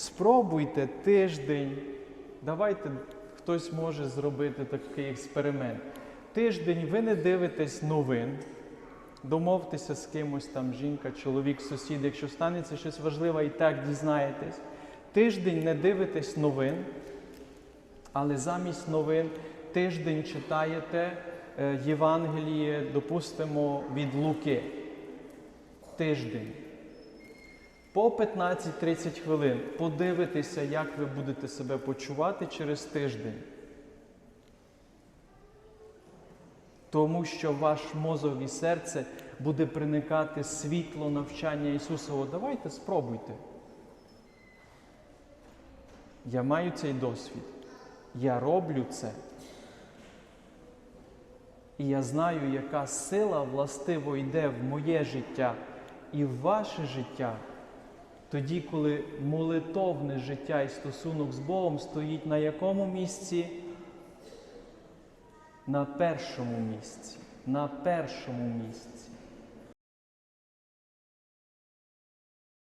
Спробуйте тиждень. Давайте хтось може зробити такий експеримент. Тиждень ви не дивитесь новин. Домовтеся з кимось там, жінка, чоловік, сусід. Якщо станеться щось важливе, і так дізнаєтесь. Тиждень не дивитесь новин, але замість новин тиждень читаєте е, Євангеліє, допустимо, від Луки. Тиждень. По 15-30 хвилин подивитися, як ви будете себе почувати через тиждень. Тому що ваш мозок і серце буде приникати світло навчання Ісуса. О, давайте спробуйте. Я маю цей досвід. Я роблю це. І я знаю, яка сила властиво йде в моє життя і в ваше життя. Тоді, коли молитовне життя і стосунок з Богом стоїть на якому місці? На першому місці. На першому місці.